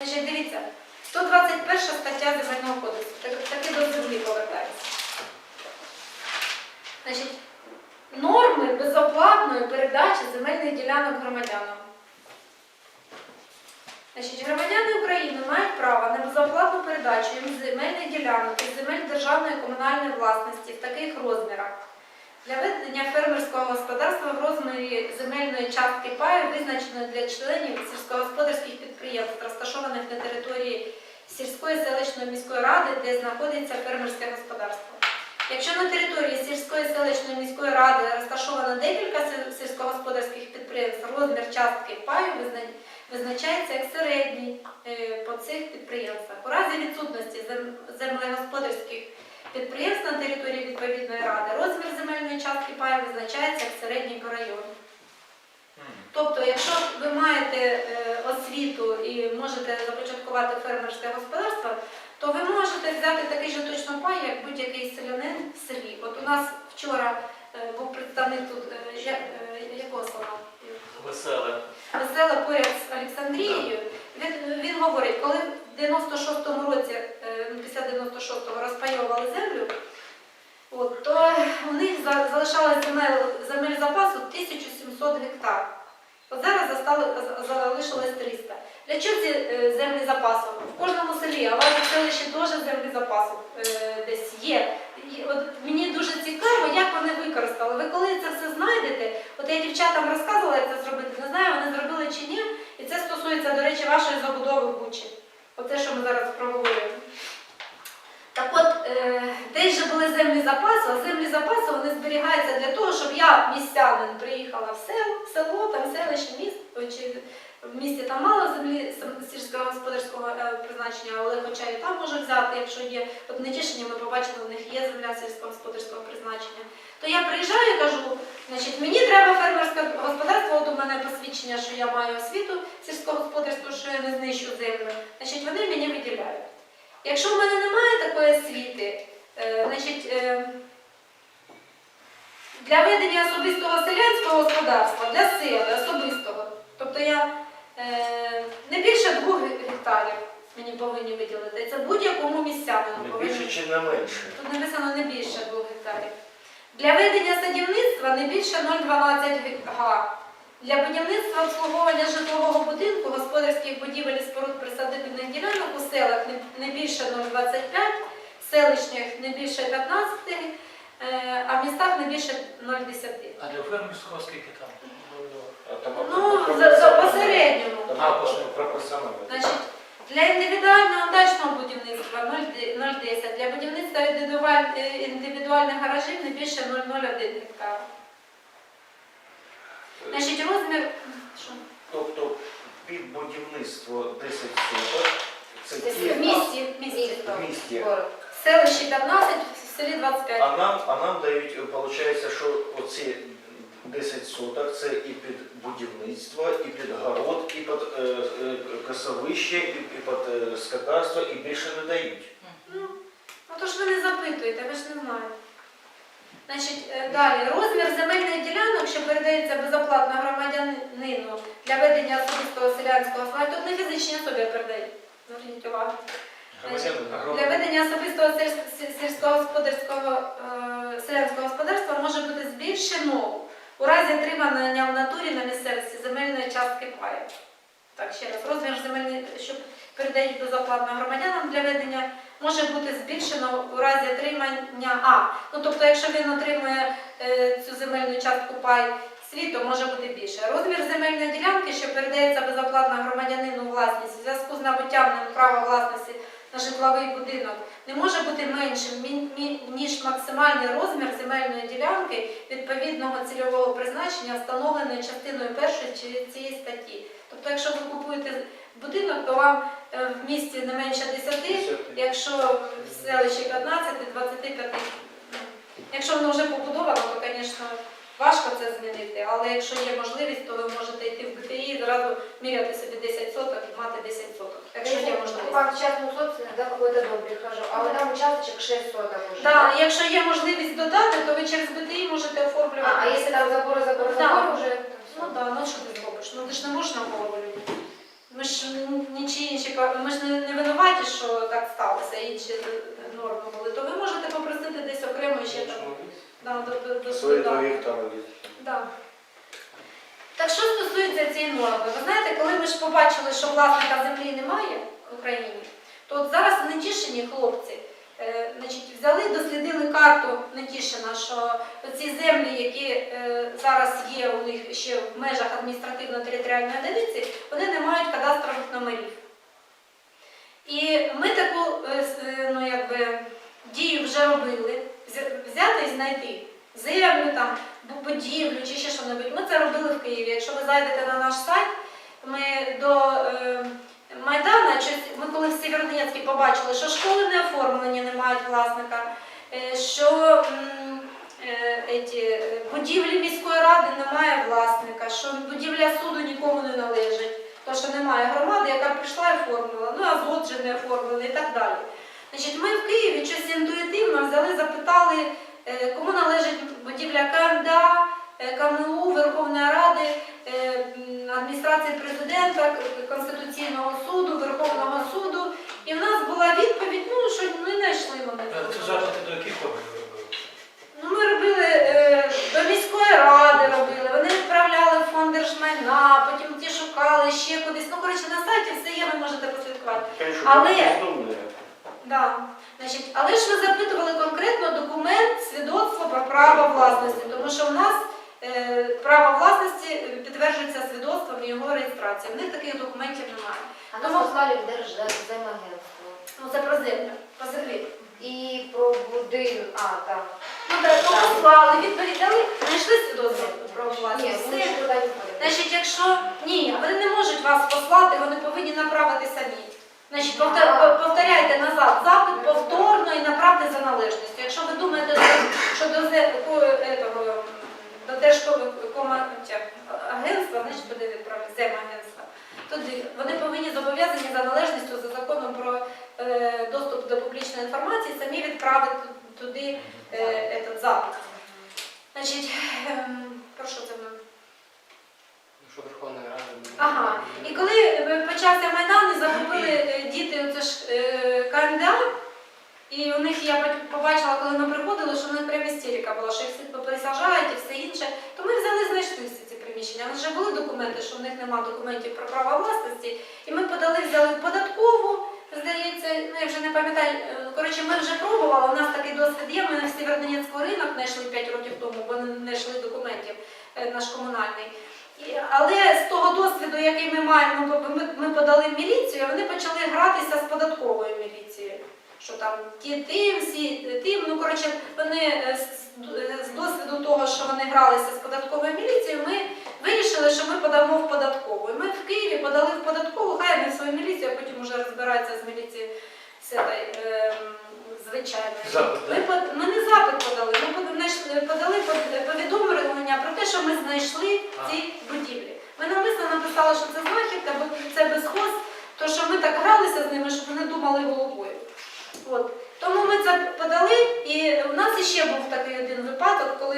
Дивіться, 121 стаття Земельного кодексу, так, таки до землі повертається. Значить, норми безоплатної передачі земельних ділянок громадянам. Значить, громадяни України мають право на безоплатну передачу їм земельних ділянок і земель державної і комунальної власності в таких розмірах. Для ведення фермерського господарства в розмірі земельної частки паю визначено для членів сільськогосподарських підприємств, розташованих на території сільської селищної міської ради, де знаходиться фермерське господарство. Якщо на території сільської селищної міської ради розташовано декілька сільськогосподарських підприємств, розмір частки паю визначається як середній е, по цих підприємствах. У разі відсутності землегосподарських підприємств на території відповідної ради, розмір земельної частки паю визначається як середній по району. Тобто, якщо ви маєте е, освіту і можете започаткувати фермерське господарство, то ви можете взяти такий же точно пай, як будь-який селянин в селі. От у нас вчора е, був представник тут е, е, якого села? Веселе. Весела поряд з Олександрією. Він, він говорить, коли в 96-му році, е, ну, після 96-го розпайовували землю, от, то у них за- залишалось земель, земель запасу 1700 гектар. От зараз залишилось 300. Для чого ці е, землі запасу? В кожному селі, а в селищі теж землі запасу е, десь є. От мені дуже цікаво, як вони використали. Ви коли це все знайдете, от я дівчатам розказувала, як це зробити, не знаю, вони зробили чи ні. І це стосується, до речі, вашої забудови в Бучі. Оце, що ми зараз проговорюємо. Так от, е, десь же були землі запаси, а землі запаси вони зберігаються для того, щоб я, містянин, приїхала в село, село там селище, місто. чи в місті там мало землі сільськогосподарського е, призначення, але хоча і там можу взяти, якщо є. От в Нетішині ми побачили, у них є земля сільськогосподарського призначення. То я приїжджаю і кажу, значить, мені треба фермерське господарство, от у мене посвідчення, що я маю освіту сільськогосподарську, що я не знищу землю. Значить, вони мені виділяють. Якщо в мене немає такої освіти, е, значить, е, для ведення особистого селянського господарства, для себе особистого, тобто я не більше двох гектарів мені повинні виділити. Це будь-якому місцянину Не повинні. більше чи не менше? Тут написано не більше 2 гектарів. Для ведення садівництва не більше 0,12 га. Для будівництва обслуговування житлового будинку, господарських будівель і споруд присадибних ділянок у селах не- не більше 0,25, селищних не більше 15, е, а в містах не більше 0,10. А для фермерського скільки там? Ну, за, за посередньому. А, пропорційно. Значить, для індивідуального дачного будівництва 0,10, для будівництва е, індивідуальних гаражів не більше 0,01 гектара. Значить, розмір. Що? Тобто під будівництво 10 соток, це В місті, в місті. в місті. В селищі 15, в селі 25. А нам, а нам дають, виходить, що оці 10 соток це і під будівництво, і під город, і під е, е, косовище, і, під е, скотарство, і більше не дають. Ну, ну то ж ви не запитуєте, ви ж не знаєте. Значить, далі, розмір земельних ділянок, що передаються безоплатно громадянину для ведення особистого селянського господарства, тут не фізичні особи передають. Зверніть увагу. Для ведення особистого сільськогосподарського селянського господарства може бути збільшено у разі отримання в натурі на місцевості земельної частки паю. Так, ще раз, розмір земельної, що передають безоплатно громадянам для ведення, може бути збільшено у разі отримання А. Ну тобто, якщо він отримує е, цю земельну частку пай свій, то може бути більше. Розмір земельної ділянки, що передається безоплатно громадянину власність у зв'язку з набуттям права власності на житловий будинок, не може бути меншим, ніж максимальний розмір земельної ділянки відповідного цільового призначення, встановленої частиною першої цієї статті. Тобто, якщо ви купуєте будинок, то вам е, в місті не менше 10, якщо в селищі 15, 25. ну, Якщо воно вже побудовано, то, звісно, важко це змінити, але якщо є можливість, то ви можете йти в БТІ і зразу міряти собі 10 соток і мати 10 соток. Якщо є можливість. Покупаю частную собственность, да, какой-то дом прихожу, а вот там участочек 6 соток уже. Да, і якщо є можливість додати, то ви через БТІ можете оформлювати. А, а если там заборы, заборы, Да. заборы уже? Ну так, ну що ти зробиш? Ну ти ж не можеш на голову людям. Ми ж ж нічі інші, ми ж не, не винуваті, що так сталося, інші До, до, Свої там є. Да. Так що стосується цієї норми, ви знаєте, коли ми ж побачили, що власника землі немає в Україні, то от зараз Нетішині хлопці е, значить, взяли, дослідили карту Нетішина, що ці землі, які е, зараз є у них ще в межах адміністративно-територіальної одиниці, вони не мають кадастрових номерів. І ми таку е, с- е, ну, якби, дію вже робили, Взя- взяти і знайти землю, там, будівлю чи ще що-небудь. Ми це робили в Києві. Якщо ви зайдете на наш сайт, ми до е, Майдана, ми коли в Сєвєродонецькій побачили, що школи не оформлені, не мають власника, е, що е, е, будівлі міської ради немає власника, що будівля суду нікому не належить, то що немає громади, яка прийшла і оформила, ну азот же не оформлений і так далі. Значить, ми в Києві щось інтуїтивно взяли, запитали, кому належить будівля КМДА, е, КМУ, Верховної Ради, е, адміністрації президента, Конституційного суду, Верховного суду. І в нас була відповідь, ну що ми не йшли вони. Е, Це запити до яких органів? Ну, ми робили е, до міської ради робили, вони відправляли в фонд держмайна, потім ті шукали ще кудись. Ну, коротше, на сайті все є, ви можете послідкувати. Але- Да. Значить, але ж ви запитували конкретно документ, свідоцтво про право власності, тому що в нас е, право власності підтверджується свідоцтвом і його реєстрацією. В них таких документів немає. А нас послали в Держземагентство. Ну це про землю, про землі. І про будинок. А, так. Ну так, то послали, відповідь дали, знайшли свідоцтво про Ні, власність. відходять. Значить, якщо ні, вони не можуть вас послати, вони повинні направити самі. Значить, повтор- повторяйте назад запит повторно і направте за належністю. Якщо ви думаєте, що до етого, до Держкомагентства, значить буде відправити земагентства. Туди вони повинні зобов'язані за належністю за законом про е, доступ до публічної інформації самі відправити туди е, этот запит. Значить, ем, про що це ми? Що Верховна Рада. Ага. І коли е, почався Майдан, і захопили е, діти оце ж е, КМДА, і у них я побачила, коли ми приходили, що у них прям істерика була, що їх всіх попересаджають і все інше, то ми взяли знайшли всі ці приміщення. У нас вже були документи, що в них немає документів про право власності, і ми подали, взяли податкову, здається, ну я вже не пам'ятаю. Коротше, ми вже пробували, у нас такий досвід є. Ми на Сєвєродонецький ринок знайшли 5 років тому, бо не знайшли документів наш комунальний. Але з того досвіду, який ми маємо, ми, ми подали в міліцію, а вони почали гратися з податковою міліцією. Що там ті тим, всі тим. Ну коротше, вони е, е, з досвіду того, що вони гралися з податковою міліцією, ми вирішили, що ми подамо в податкову. І ми в Києві подали в податкову, хай не свою міліцію, а потім вже розбирається з міліцією з цієї, звичайної. Запит, Ми, ми не запит подали, ми под- подали повідомлення про те, що ми знайшли А. ці будівлі. Ми навмисно написали, що це знахідка, бо це безхоз, то що ми так гралися з ними, щоб вони думали головою. От. Тому ми це подали, і в нас іще був такий один випадок, коли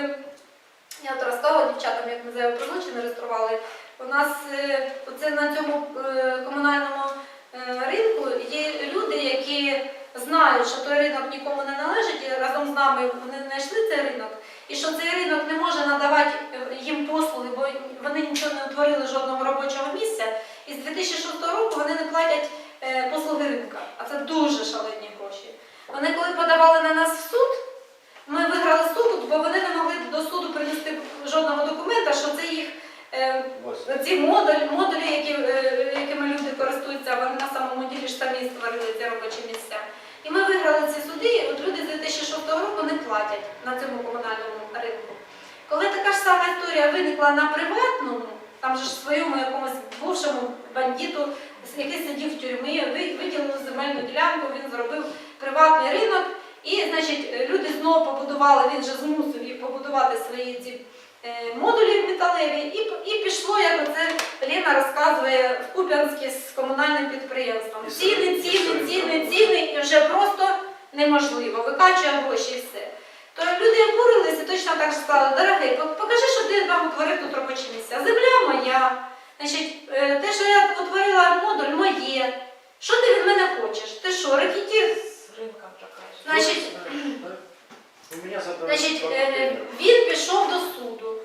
я от розказала дівчатам, як ми заяву про злочин реєстрували. У нас е, оце на цьому е, комунальному е, ринку є люди, які знають, що той ринок нікому не належить, і разом з нами вони знайшли цей ринок, і що цей ринок не може надавати е, їм послуги, бо вони нічого не утворили жодного робочого місця. І з 2006 року вони не платять е, послуги ринка, а це дуже шалені гроші. Вони коли подавали на нас в суд, ми виграли суд, бо вони не могли до суду принести жодного документа, що це їх е, Ось. ці модулі, модулі які, е, якими люди користуються, вони на самому ділі ж самі створили ці робочі місця. І ми виграли ці суди, і от люди з 2006 року не платять на цьому комунальному ринку. Коли така ж сама історія виникла на приватному, там же ж своєму якомусь бувшому бандиту, який сидів в тюрмі, ви- виділили земельну ділянку, він зробив ринок, і значить, люди знову побудували, він же змусив їх побудувати свої ці е, модулі металеві, і, і пішло, як оце Лена розказує в Куп'янській з комунальним підприємством. Ціни, ціни, ціни, ціни, і вже просто неможливо, викачує гроші і все. То люди обурилися, точно так же сказали, дорогий, покажи, що ти нам утворив тут робоче місце. Земля моя, Значить, е, те, що я утворила модуль, моє. Що ти від мене хочеш? Ти що, рекетір? З ринка. Значить. Значить, е, він пішов до суду.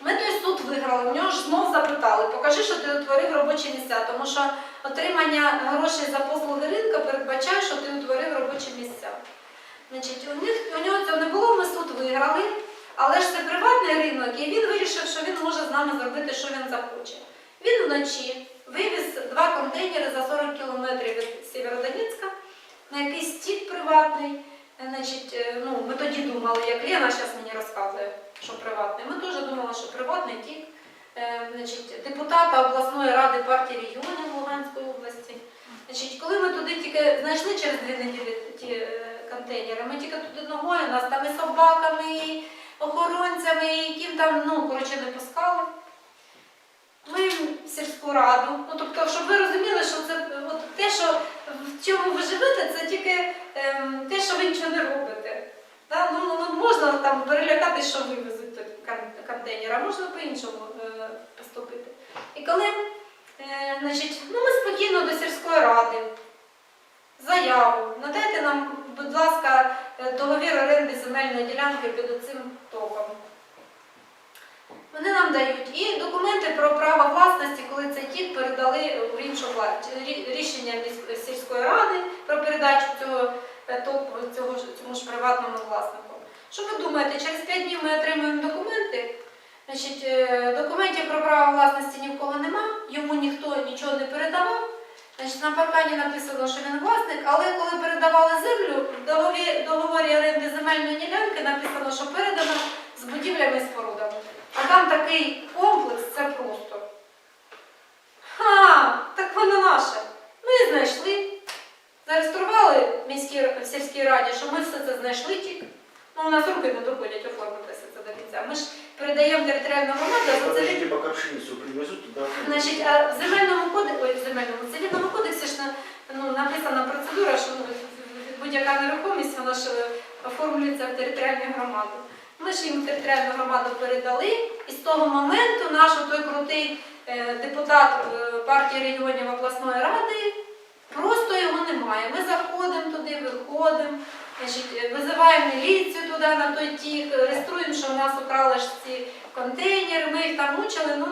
Ми той суд виграли, у нього ж знов запитали, покажи, що ти утворив робочі місця, тому що отримання грошей за послуги ринку передбачає, що ти утворив робочі місця. Значить, у, них, у нього цього не було, ми суд виграли, але ж це приватний ринок, і він вирішив, що він може з нами зробити, що він захоче. Він вночі вивіз два контейнери за 40 кілометрів від Сєвєродонецька на якийсь стік приватний. Значить, е, ну, ми тоді думали, як Лена зараз мені розказує, що приватний. Ми теж думали, що приватний тік. Е, Значить, депутата обласної ради партії регіонів Луганської області. Значить, коли ми туди тільки знайшли через дві неділі ті е, контейнери, ми тільки туди ногою, нас там і собаками, і охоронцями, і ким там, ну, коротше, не пускали. Сільську раду. Ну, тобто, щоб ви розуміли, що це от те, що в чому ви живете, це тільки ем, те, що ви нічого не робите. Та? Ну, ну, ну, можна там перелякати, що вивезуть контейнер, а можна по-іншому е, поступити. І коли е, значить, ну, ми спокійно до сільської ради, заяву, надайте нам, будь ласка, е, договір оренди земельної ділянки під оцим током. Вони нам дають і документи про право власності, коли цей тік передали в іншу. Рішення сільської ради про передачу цього е, цього цьому ж приватному власнику. Що ви думаєте, через 5 днів ми отримуємо документи? Значить, е, документів про право власності ні в кого нема, йому ніхто нічого не передавав. Значить, на паркані написано, що він власник, але коли передавали землю, в догові- договорі оренди земельної ділянки написано, що передано з будівлями і спорудами. А там такий комплекс, це просто. Ха, так воно наше. Ми знайшли. Зареєстрували в міській в сільській раді, що ми все це знайшли тільки. Ну, у нас руки не доходять оформити все це до кінця. Ми ж передаємо територіальну громаду, а за це Подождите, пока пшеницу привезут туда. Значить, а в земельному кодексі, ой, в земельному в цивільному кодексі ж на- ну, написана процедура, що ну, будь-яка нерухомість вона ж е, оформлюється в територіальну громаду. Ми ж їм територіальну громаду передали, і з того моменту наш той крутий е, депутат е, партії регіонів обласної ради просто його немає. Ми заходимо туди, виходимо. Значить, визиваємо міліцію туди на той тік, реєструємо, що в нас украли ж ці контейнери, ми їх там мучили, ну,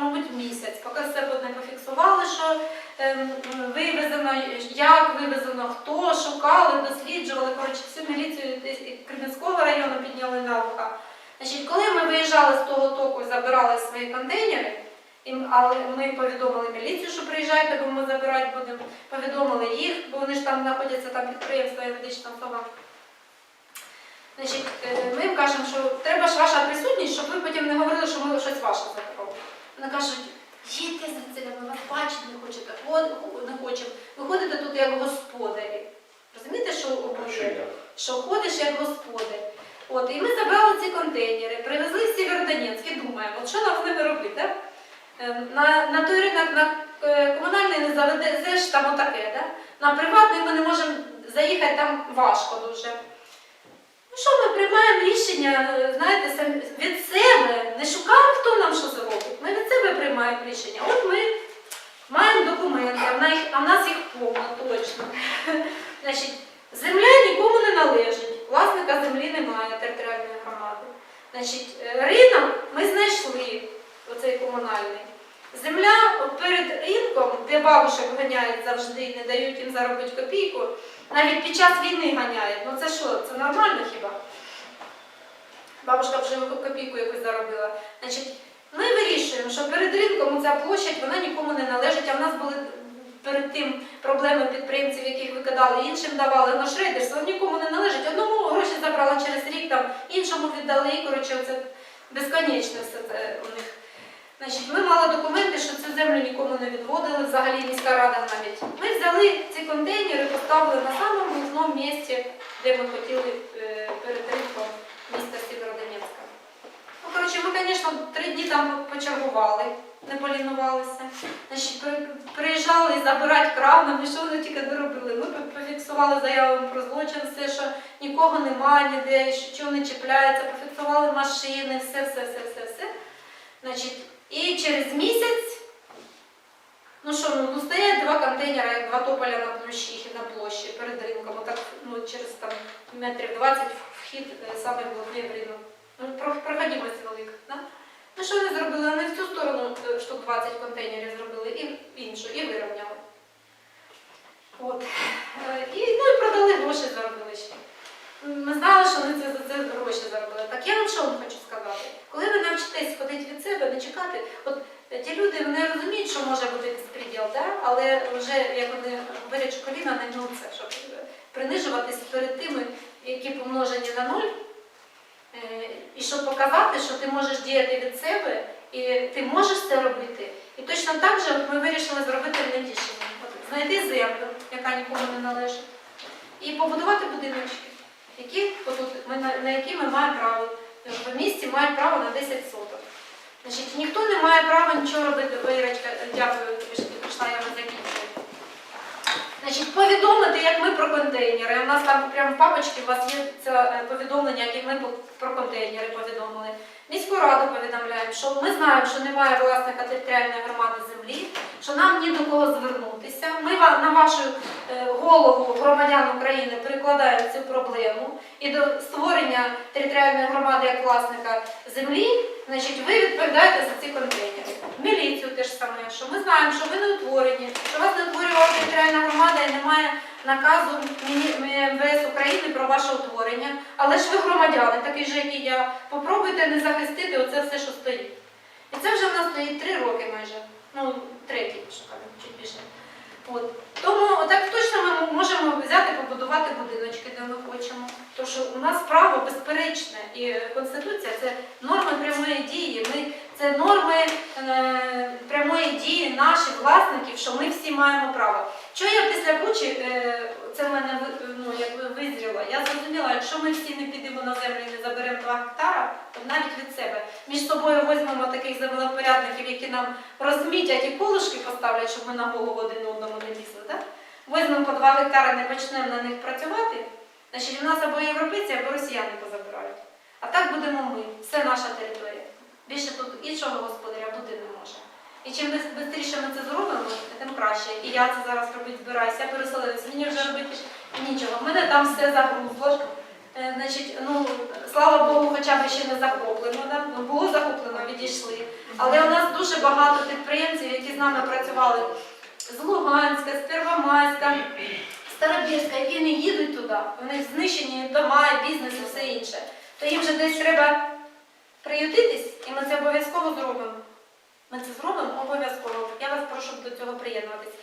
мабуть, місяць, поки все не пофіксували, що ем, вивезено, як вивезено, хто, шукали, досліджували, коротше, всю міліцію Кремінського району підняли на вуха. Значить, коли ми виїжджали з того току і забирали свої контейнери, але ми повідомили міліцію, що приїжджайте, бо ми забирати будемо, повідомили їх, бо вони ж там знаходяться, там підприємства, юридична особа. Значить, е, ми їм кажемо, що треба ж ваша присутність, щоб ви потім не говорили, що ми щось ваше забрали. Вони кажуть, їдьте звідси, ми вас бачити не хочете, не хочемо. Ви ходите тут як господарі. Розумієте, що я? що ходиш як господар. От, і ми забрали ці контейнери, привезли в Сєвєродонецьк і думаємо, от що нам з ними робити? Да? Е, На, на той ринок на е, комунальний не заведеш там отаке, да? на приватний ми не можемо заїхати там важко дуже. Ну що ми приймаємо рішення, знаєте, від себе, не шукаємо, хто нам що зробить. Ми від себе приймаємо рішення. От ми маємо документи, а в нас їх, повно точно. Значить, Земля нікому не належить, власника землі немає територіальної громади. Значить, е, ринок ми знайшли, оцей комунальний. Земля перед ринком, де бабушек ганяють завжди не дають їм заробити копійку, навіть під час війни ганяють. Ну це що, це нормально хіба? Бабушка вже копійку якусь заробила. Значить, ми вирішуємо, що перед ринком ця площадь вона нікому не належить, а в нас були перед тим проблеми підприємців, яких викидали, іншим давали на шрейдерство, нікому не належить. Одному гроші забрали через рік, там, іншому віддали, і коротше, це безконечне все це у них. Значить, ми мали документи, що цю землю нікому не відводили, взагалі міська рада навіть. Ми взяли ці контейнери, поставили на самому головному місці, де ми хотіли е, перед міста Сєвєродонецька. Ну, коротше, ми, звісно, три дні там почергували, не полінувалися. Значить, приїжджали забирати кранами, що вони тільки не робили. Ми пофіксували заяву про злочин, все, що нікого немає ніде, що чого не чіпляється, пофіксували машини, все, все, все, все, все. Значить, і через місяць Ну що, ну, стоять два контейнери, як два тополя на площі, на площі перед ринком, отак ну, через там метрів 20 вхід е, саме головний в ринок. Ну, проходимость велика. Да? Ну що вони зробили? Вони в цю сторону е, штук 20 контейнерів зробили і в іншу, і вирівняли. От. Е, І, ну, і продали гроші заробили ще. Ми знали, що вони це, за це гроші заробили. Так я вам що вам хочу сказати? Коли ви навчитесь ходити від себе, не чекати, от ті люди вони розуміють, що може бути безпреділ, да? але вже як вони говорять, що коліна не гнуться, щоб е, принижуватись перед тими, які помножені на нуль, е, і щоб показати, що ти можеш діяти від себе, і ти можеш це робити. І точно так же ми вирішили зробити в Нетішині. Знайти землю, яка нікому не належить, і побудувати будиночки, які, отут, ми, на, на які ми маємо право. В місті мають право на 10 соток. Значить, ніхто не має права нічого робити. Вирочка, дякую, тобі, що ти прийшла, я вам закінчую. Значить, повідомити, як ми про контейнери. У нас там прямо в папочці у вас є це е, повідомлення, як ми про контейнери повідомили. Міську раду повідомляємо, що ми знаємо, що немає власника територіальної громади землі, що нам ні до кого звернутися. Ми на вашу е, голову громадян України перекладаємо цю проблему і до створення територіальної громади як власника землі, значить, ви відповідаєте за ці контейнери. Міліцію теж саме, що ми знаємо, що ви не утворені, що вас не утворювала територіальна громада і немає наказу МВС України про ваше утворення, але ж ви громадяни, такі ж, як і я. Попробуйте не захистити оце все, що стоїть. І це вже в нас стоїть три роки майже. Ну, третій, шукаємо, чуть більше. От. Тому так точно ми можемо взяти, побудувати будиночки, де ми хочемо. Тому що у нас право безперечне, і Конституція це норми прямої дії. Ми, це норми е, прямої наших власників, що ми всі маємо право. Що я після Бучі, е, це в мене ну, якби визріло, я зрозуміла, якщо ми всі не підемо на землю і не заберемо 2 гектара, то навіть від себе між собою візьмемо таких землепорядників, які нам розмітять і колишки поставлять, щоб ми на голову один одному не лізли. Так? Візьмемо по 2 гектари, не почнемо на них працювати, значить у нас або європейці, або росіяни позабирають. А так будемо ми, все наша територія. Більше тут іншого господаря бути не може. І чим швидше ми це зробимо, тим краще. І я це зараз робити збираюся. Я переселилась, мені вже робити нічого. В мене там все загрузло. Е, Значить, ну, слава Богу, хоча б ще не захоплено. Да? Ну, було захоплено, відійшли. Але у нас дуже багато підприємців, які з нами працювали з Луганська, з Первомайська, Старобірська, які не їдуть туди. Них знищені дома, бізнес і все інше. То їм вже десь треба приютитись, і ми це обов'язково зробимо. Ми це зробимо обов'язково. Я вас прошу до цього приєднуватись.